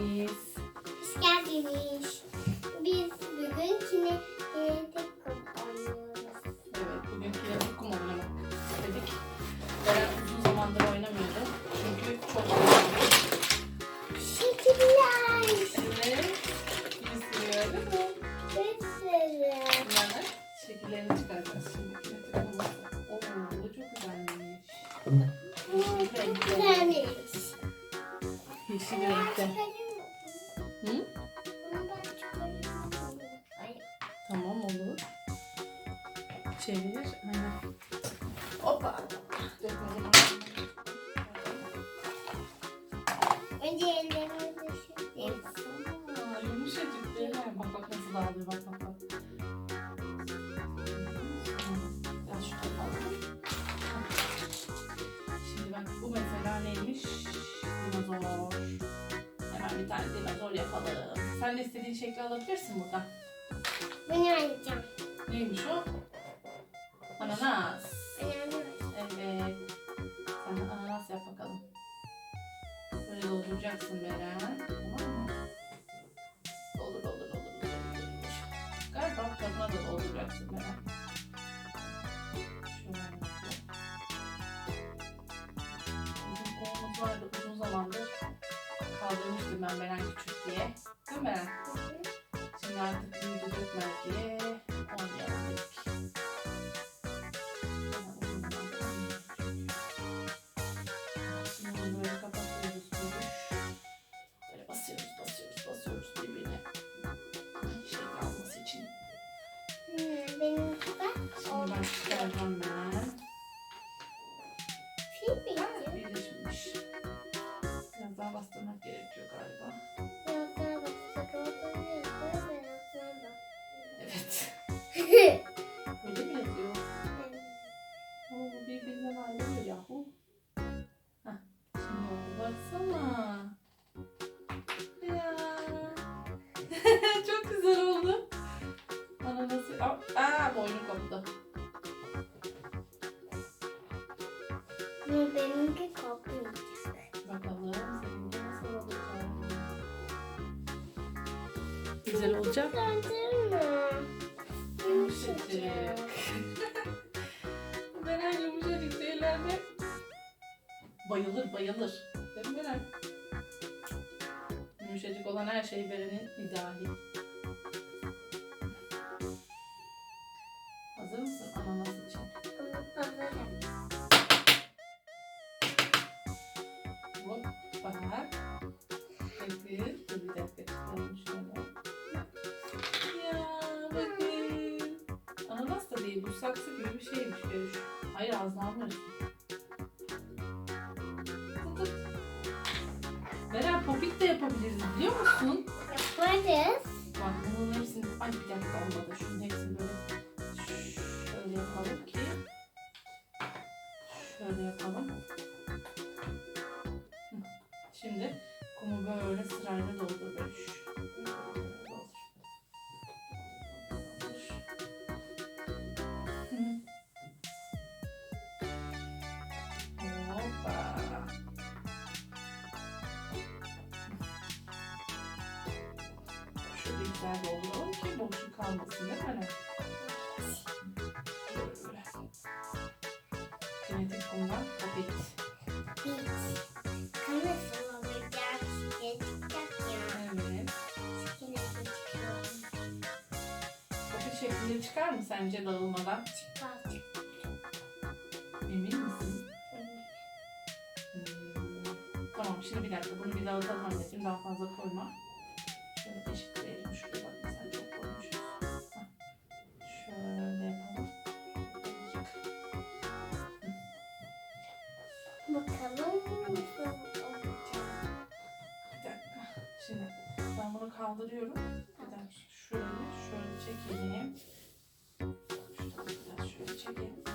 geldiniz. Hoş geldiniz. Biz bugün kine kinetik kum oynuyoruz. Evet, bugün kinetik kum oynamak istedik. Beren uzun zamandır oynamıyordu. Çünkü çok yoruldu. Şekiller. Evet, bir sürü öyle mi? Sürü. Bunları şekillerini çıkaracağız şimdi kinetik. Oo, bu çok güzelmiş. Bu çok güzelmiş. Yeşil renkte. Sen de istediğin şekli alabilirsin burada. Bunu oynayacağım. Neymiş o? Ananas. Evet. Sen de ananas yap bakalım. Böyle dolduracaksın Beren. Tamam mı? Doldur doldur doldur. doldur. Galiba tadına da dolduracaksın Beren. Şöyle. Bizim kovumuz vardı uzun zamandır. Kaldırmıştım ben Beren küçük diye. Mi? Şimdi artık Döndürme. Yumuşacık. Beren yumuşacık şeylerde bayılır bayılır. Değil mi Beren? Yumuşacık olan her şey Beren'in ideali. Yapabiliriz biliyor musun? Yaparız. Bak bunun hepsini... Ay bir dakika olmadı. Şunun hepsini böyle şöyle yapalım ki şöyle yapalım. Şimdi kumu böyle sırayla doldur kalmasın değil mi? Böyle. Kinetik kumdan popit. Bit. Şeklinde çıkar mı sence dağılmadan? Çıkar. Emin misin? Hmm. Tamam şimdi bir dakika bunu bir dağıtalım anneciğim daha fazla koyma. Kaldırıyorum. Bir dakika. Şöyle, şöyle çekelim. Şuradan biraz şöyle çekelim.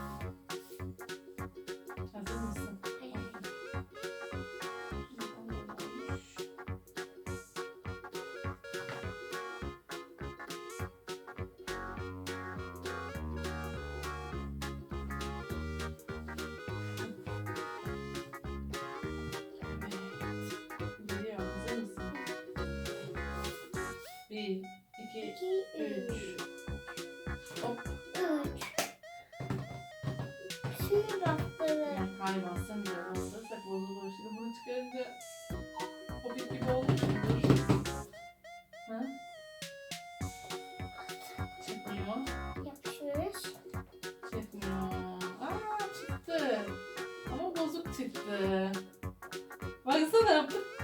Bir, iki, İki, üç. üç. Hop. Üç. Suyu bastırın. Yani kaymazsın bile bastırırsak bozulur. Şimdi bunu çıkarınca hobit gibi olmuş mudur? Ha? Çıkmıyor. Yapışmış. Çıkmıyor. Aa çıktı. Ama bozuk çıktı. Baksana. Pıt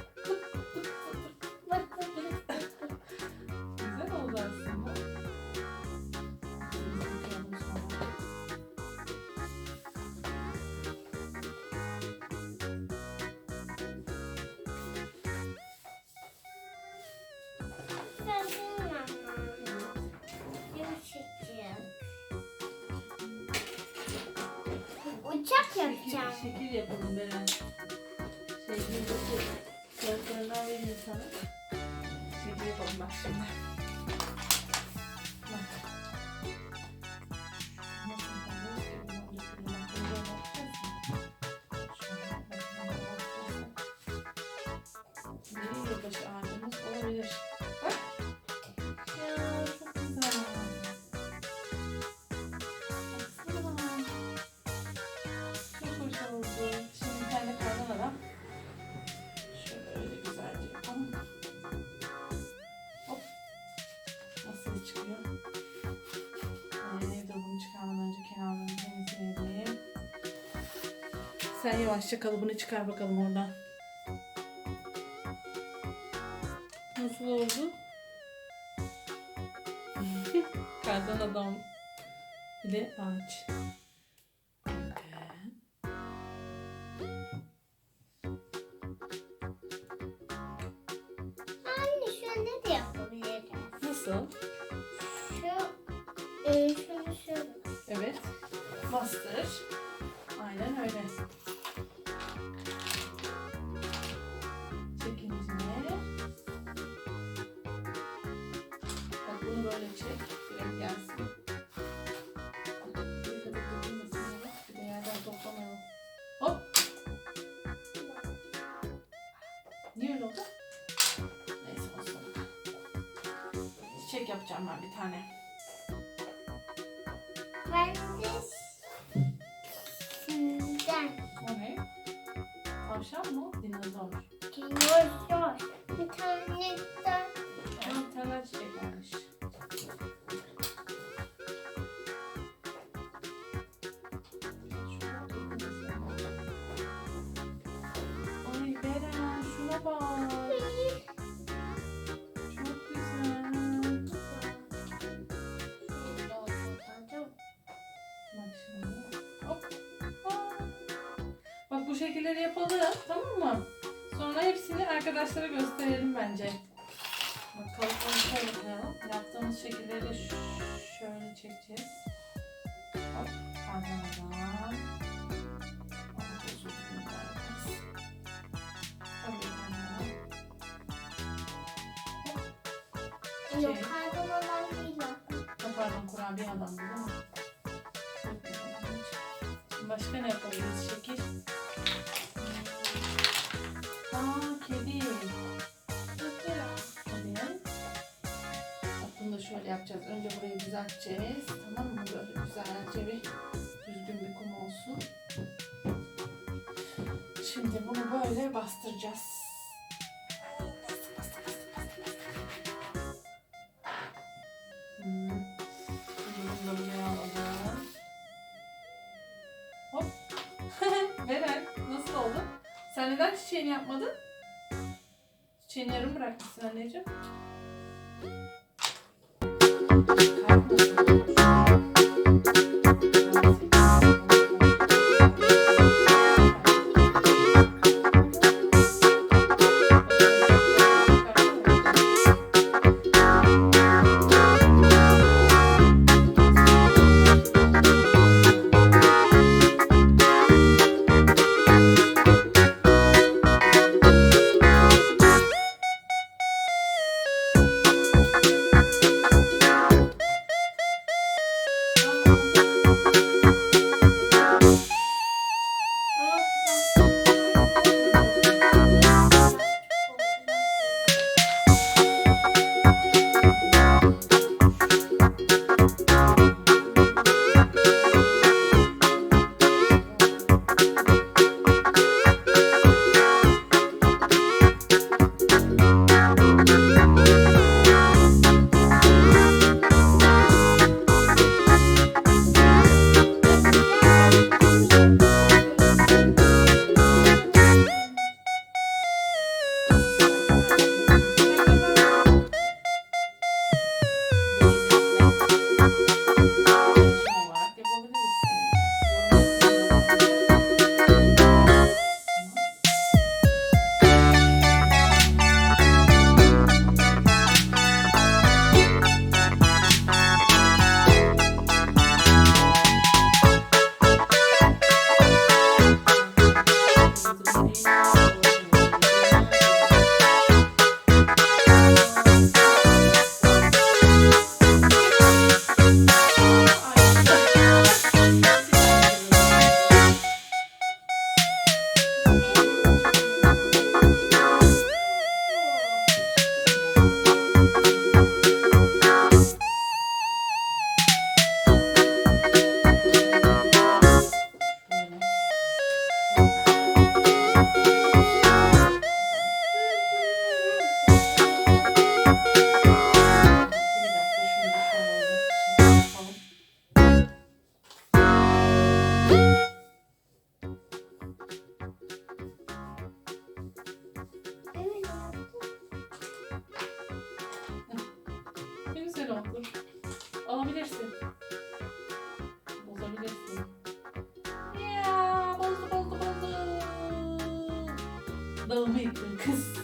yapacağım. Şekil, yapalım Beren. Şekil yapalım. Kağıtlarından vereyim sana. Şekil yapalım bak şimdi. Sen yavaşça kalıbını çıkar bakalım oradan. Nasıl oldu? kardan adam. Bir de ağaç. Bir de yerden toplamayalım. Yapacağım ben bir tane. Şekilleri yapalım tamam mı? Sonra hepsini arkadaşlara gösterelim bence. Bak kalıpları şöyle koyalım. Yaptığımız şekilleri şöyle çekeceğiz. Hop. Arkadan. Yok kaybolmadan değil o. Pardon kurabiye adamdı değil mi? Başka ne yapabiliriz şekil? Şöyle yapacağız. Önce burayı düzelteceğiz. Tamam mı? Böyle güzelce bir düzgün bir kum olsun. Şimdi bunu böyle bastıracağız. Bastır, bastır, bastır, bastır, bastır. Hmm. Beren nasıl oldu? Sen neden çiçeğini yapmadın? Çiçeğini yarım bırakmışsın anneciğim. Kalp nasıl dağımı yıktın kız.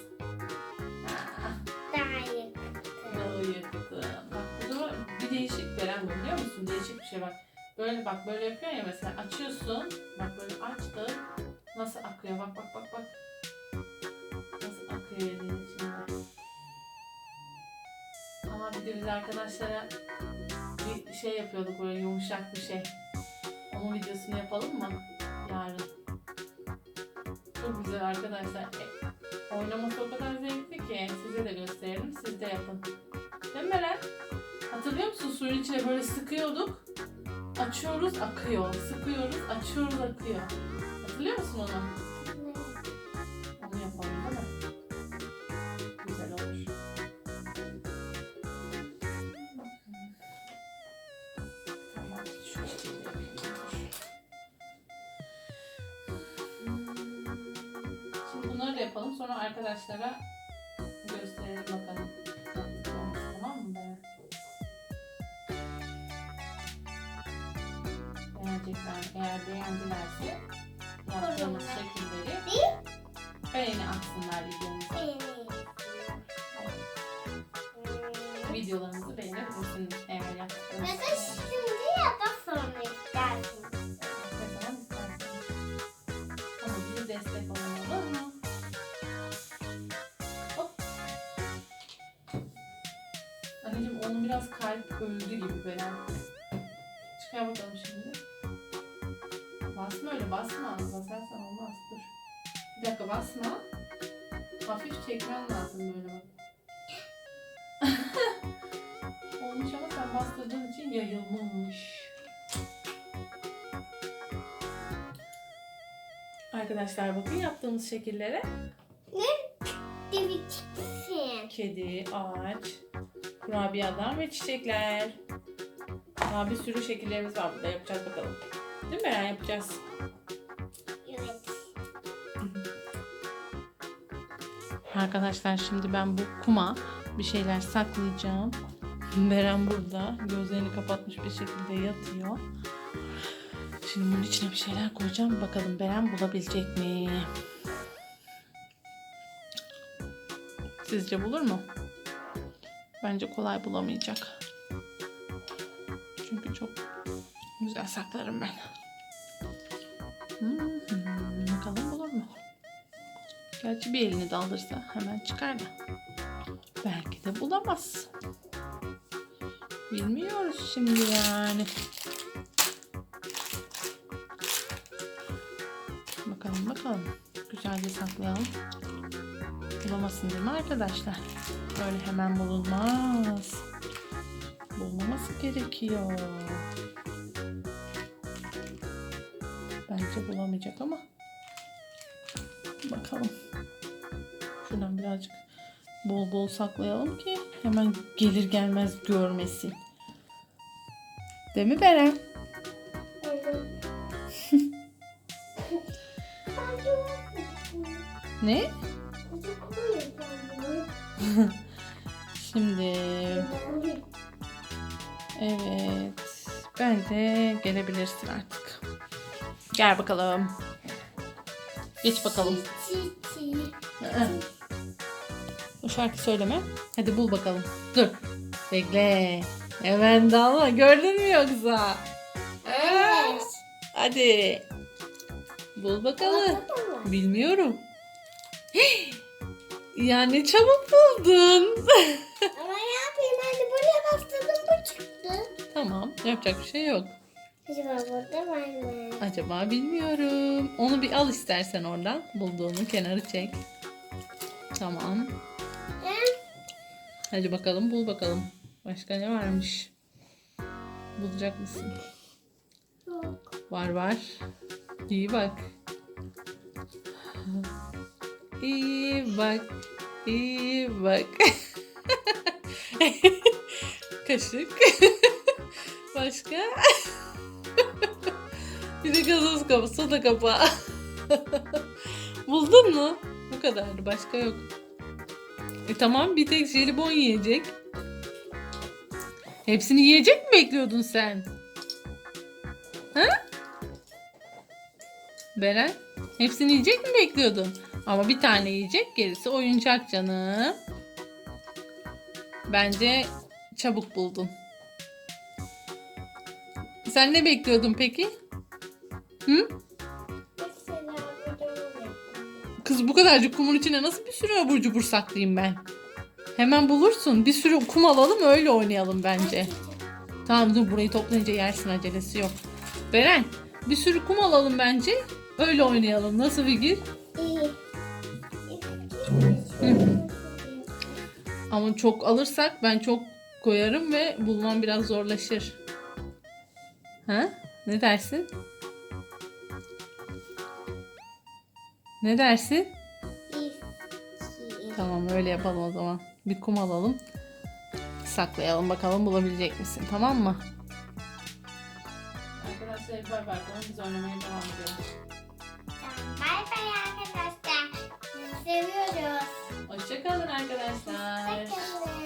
Ah, Daha yıktım. dağı yıktın. Bak bu da bir değişik veren bu biliyor musun? Değişik bir şey bak. Böyle bak böyle yapıyorsun ya mesela açıyorsun. Bak böyle açtın. Nasıl akıyor bak bak bak bak. Nasıl akıyor elin içinde. Ama bir de biz arkadaşlara bir şey yapıyorduk böyle yumuşak bir şey. Onun videosunu yapalım mı? Yarın. Güzel arkadaşlar. E, oynaması o kadar zevkli ki size de gösterelim. Siz de yapın. Değil mi Beren? Hatırlıyor musun? Suyun içine böyle sıkıyorduk. Açıyoruz akıyor. Sıkıyoruz açıyoruz akıyor. Hatırlıyor musun? Onu Beğenecekler. Eğer beğendilerse yaptığımız şekilleri beğeni atsınlar videomuza. Videolarımızı beğenebilirsiniz eğer yaptıklarımız. Ya da şimdi ya da sonra istersin. Ne zaman isterseniz. Ama bize destek mu? Hop. Anneciğim onun biraz kalp öldü gibi Beren. Çıkar bakalım şimdi. Basma öyle basma. Basarsan olmaz. Dur. Bir dakika basma. Hafif çekmen lazım böyle bak. Olmuş ama sen bastırdığın için yayılmış. Arkadaşlar bakın yaptığımız şekillere. Divi çıksın. Kedi, ağaç, kurabiye adam ve çiçekler. Daha bir sürü şekillerimiz var burada. Yapacağız bakalım. Değil mi Eren? Yapacağız. Evet. Arkadaşlar şimdi ben bu kuma bir şeyler saklayacağım. Beren burada gözlerini kapatmış bir şekilde yatıyor. Şimdi bunun içine bir şeyler koyacağım. Bakalım Beren bulabilecek mi? Sizce bulur mu? Bence kolay bulamayacak. Çünkü çok güzel saklarım ben. Gerçi bir elini daldırsa hemen çıkar da. Belki de bulamaz. Bilmiyoruz şimdi yani. Bakalım bakalım. Güzelce saklayalım. Bulamasın değil mi arkadaşlar? Böyle hemen bulunmaz. Bulmaması gerekiyor. Bence bulamayacak ama. Bakalım. Şuradan birazcık bol bol saklayalım ki hemen gelir gelmez görmesin. Değil mi Beren? Ne? Şimdi evet bence gelebilirsin artık. Gel bakalım. Geç bakalım. Çiçeği. Hı. O şarkı söyleme. Hadi bul bakalım. Dur. Bekle. Hemen dalma. Gördün mü yoksa? Evet. Hadi. Bul bakalım. Bilmiyorum. ya ne çabuk buldun. Ama ne yapayım hani buraya bastırdım bu çıktı. tamam. Yapacak bir şey yok. Acaba burada var mı? Acaba bilmiyorum. Onu bir al istersen oradan. Bulduğunu kenarı çek. Tamam. Hadi bakalım bul bakalım. Başka ne varmış? Bulacak mısın? Yok. Var var. İyi bak. İyi bak. İyi bak. Kaşık. Başka? De gazoz kapı, soda kapağı. Buldun mu? Bu kadar. Başka yok. E tamam bir tek jelibon yiyecek. Hepsini yiyecek mi bekliyordun sen? Ha? Beren hepsini yiyecek mi bekliyordun? Ama bir tane yiyecek gerisi oyuncak canım. Bence çabuk buldun. Sen ne bekliyordun peki? Hı? Kız bu kadarcık kumun içine nasıl bir sürü abur cubur saklayayım ben? Hemen bulursun. Bir sürü kum alalım öyle oynayalım bence. Tamam dur burayı toplayınca yersin acelesi yok. Beren bir sürü kum alalım bence. Öyle oynayalım. Nasıl fikir? İyi. Ama çok alırsak ben çok koyarım ve bulmam biraz zorlaşır. Ha? Ne dersin? Ne dersin? İyi. Tamam öyle yapalım o zaman. Bir kum alalım. Saklayalım bakalım bulabilecek misin tamam mı? Arkadaşlar bay bay biz oynamaya devam ediyoruz. Bay bay arkadaşlar. Sizi seviyoruz. Hoşçakalın arkadaşlar. Hoşçakalın.